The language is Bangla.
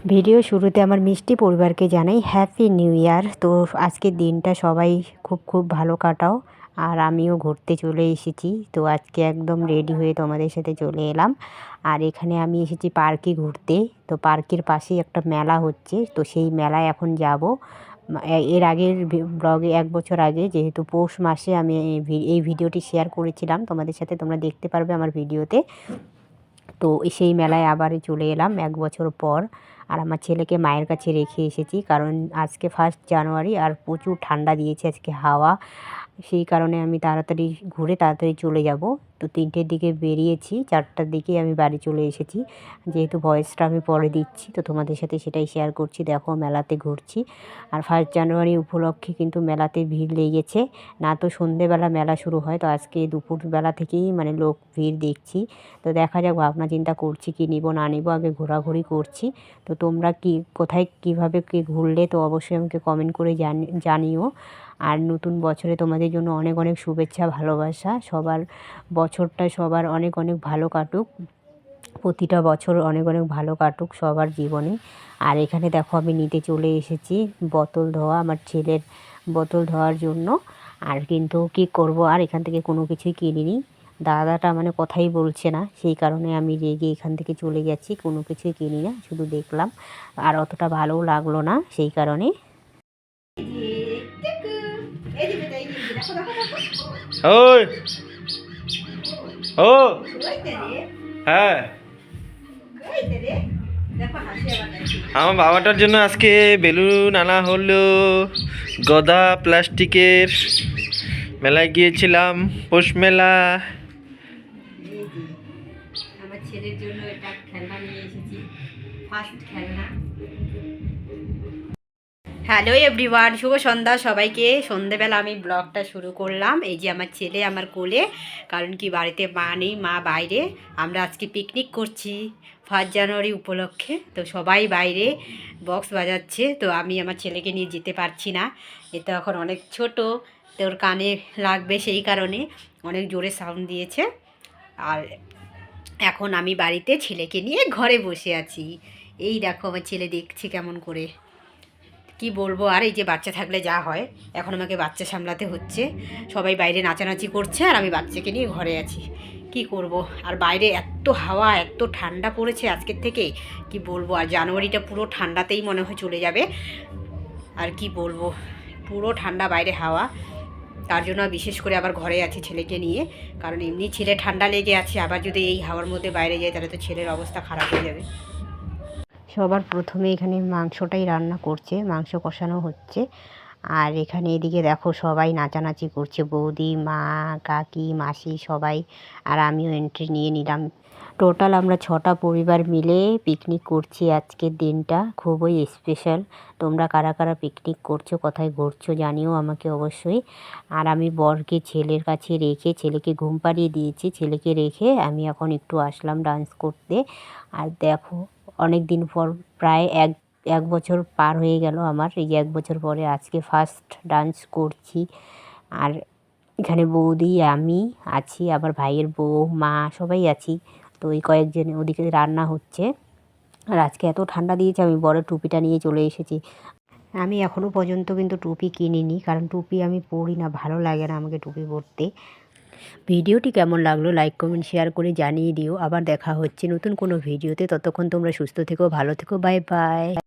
ভিডিও শুরুতে আমার মিষ্টি পরিবারকে জানাই হ্যাপি নিউ ইয়ার তো আজকের দিনটা সবাই খুব খুব ভালো কাটাও। আর আমিও ঘুরতে চলে এসেছি। তো আজকে একদম রেডি হয়ে তোমাদের সাথে চলে এলাম। আর এখানে আমি এসেছি পার্কে ঘুরতে। তো পার্কের পাশেই একটা মেলা হচ্ছে। তো সেই মেলায় এখন যাব। এর আগের ব্লগে এক বছর আগে যেহেতু পৌষ মাসে আমি এই ভিডিওটি শেয়ার করেছিলাম। তোমাদের সাথে তোমরা দেখতে পারবে আমার ভিডিওতে। তো সেই মেলায় আবার চলে এলাম এক বছর পর। আর আমার ছেলেকে মায়ের কাছে রেখে এসেছি, কারণ আজকে ফার্স্ট জানুয়ারি আর প্রচুর ঠান্ডা দিয়েছে আজকে হাওয়া। সেই কারণে আমি তাড়াতাড়ি ঘুরে তাড়াতাড়ি চলে যাব। তো তিনটের দিকে বেরিয়েছি, চারটার দিকে আমি বাড়ি চলে এসেছি। যেহেতু ভয়েসটা আমি পরে দিচ্ছি, তো তোমাদের সাথে সেটাই শেয়ার করছি। দেখো মেলাতে ঘুরছি। আর ফার্স্ট জানুয়ারি উপলক্ষে কিন্তু মেলাতে ভিড় লেগেছে। না তো সন্ধেবেলা মেলা শুরু হয়, তো আজকে দুপুরবেলা থেকেই মানে লোক ভিড় দেখছি। তো দেখা যাক ভাবনা চিন্তা করছি কি নিব, না নিব, আগে ঘোরাঘুরি করছি। তো তোমরা কি, কোথায় কীভাবে কি ঘুরলে তো অবশ্যই আমাকে কমেন্ট করে জানিও। আর নতুন বছরে তোমাদের জন্য অনেক অনেক শুভেচ্ছা, ভালোবাসা। সবার বছরটা সবার অনেক অনেক ভালো কাটুক। প্রতিটা বছর অনেক অনেক ভালো কাটুক সবার জীবনে। আর এখানে দেখো আমি নিতে চলে এসেছি বোতল ধোয়া আমার ছেলের বোতল ধোয়ার জন্য। আর কিন্তু কি করব আর এখান থেকে কোনো কিছুই কিনিনি। দাদাটা মানে কথাই বলছে না সেই কারণে আমি রেগে এখান থেকে চলে গেছি কোনো কিছুই কিনি না শুধু দেখলাম। আর অতটা ভালোও লাগল না সেই কারণে। ওই! ও। হ্যাঁ। আমার বাবাটার জন্য আজকে বেলুন আনা হলো। গদা প্লাস্টিকের মেলায় গিয়েছিলাম, পৌষ মেলা। ছেলের জন্য এটা খেলনা নিয়ে এসেছি ফার্স্ট খেলনা। হ্যালো এভরিওয়ান শুভ সন্ধ্যা সবাইকে। সন্ধেবেলা আমি ব্লগটা শুরু করলাম। এই যে আমার ছেলে আমার কোলে, কারণ কি বাড়িতে মা নেই, মা বাইরে। আমরা আজকে পিকনিক করছি ফার্স্ট জানুয়ারি উপলক্ষে। তো সবাই বাইরে বক্স বাজাচ্ছে, তো আমি আমার ছেলেকে নিয়ে যেতে পারছি না। এ তো এখন অনেক ছোট, তোর কানে লাগবে সেই কারণে অনেক জোরে সাউন্ড দিয়েছে। আর এখন আমি বাড়িতে ছেলেকে নিয়ে ঘরে বসে আছি। এই দেখো আমার ছেলে দেখছে কেমন করে। কি বলব, আর এই যে বাচ্চা থাকলে যা হয়, এখন আমাকে বাচ্চা সামলাতে হচ্ছে। সবাই বাইরে নাচানাচি করছে আর আমি বাচ্চাকে নিয়ে ঘরে আছি। কি করব? আর বাইরে এত হাওয়া, এত ঠান্ডা পড়েছে আজকের থেকে। কি বলব, আর জানুয়ারিটা পুরো ঠান্ডাতেই মনে হয় চলে যাবে। আর কি বলব, পুরো ঠান্ডা, বাইরে হাওয়া। তার জন্য বিশেষ করে আবার ঘরে আছি ছেলেকে নিয়ে। কারণ এমনি ছেলে ঠান্ডা লেগে আছে, আবার যদি এই হাওয়ার মধ্যে বাইরে যায় তাহলে তো ছেলের অবস্থা খারাপ হয়ে যাবে। সবার প্রথমে এখানে মাংসটাই রান্না করছে, মাংস কষানো হচ্ছে। আর এখানে এদিকে দেখো সবাই নাচানাচি করছে, বৌদি, মা, কাকি, মাসি সবাই। আর আমিও এন্ট্রি নিয়ে নিলাম। টোটাল আমরা ছটা পরিবার মিলে পিকনিক করছি আজকের দিনটা, খুবই স্পেশাল তোমরা কারা কারা পিকনিক করছ, কোথায় ঘুরছো জানিও আমাকে অবশ্যই। আর আমি বরকে ছেলের কাছে রেখে, ছেলেকে ঘুম পাড়িয়ে দিয়েছি, ছেলেকে রেখে আমি এখন একটু আসলাম ডান্স করতে। আর দেখো অনেক দিন পর, প্রায় এক এক বছর পার হয়ে গেল আমার। এই এক বছর পরে আজকে ফার্স্ট ডান্স করছি। আর এখানে বৌদি, আমি আছি আবার ভাইয়ের বউ, মা, সবাই আছি। তো ওই কয়েকজন ওদিকে রান্না হচ্ছে। আর আজকে এত ঠান্ডা দিয়েছে, আমি বড় টুপিটা নিয়ে চলে এসেছি। আমি এখনও পর্যন্ত কিন্তু টুপি কিনিনি, কারণ টুপি আমি পরি না, ভালো লাগে না আমাকে টুপি পরতে। ভিডিওটি কেমন লাগল লাইক, কমেন্ট, শেয়ার করে জানিয়ে দিও। আবার দেখা হচ্ছে নতুন কোনো ভিডিওতে। ততক্ষণ তোমরা সুস্থ থেকো, ভালো থেকো। Bye bye.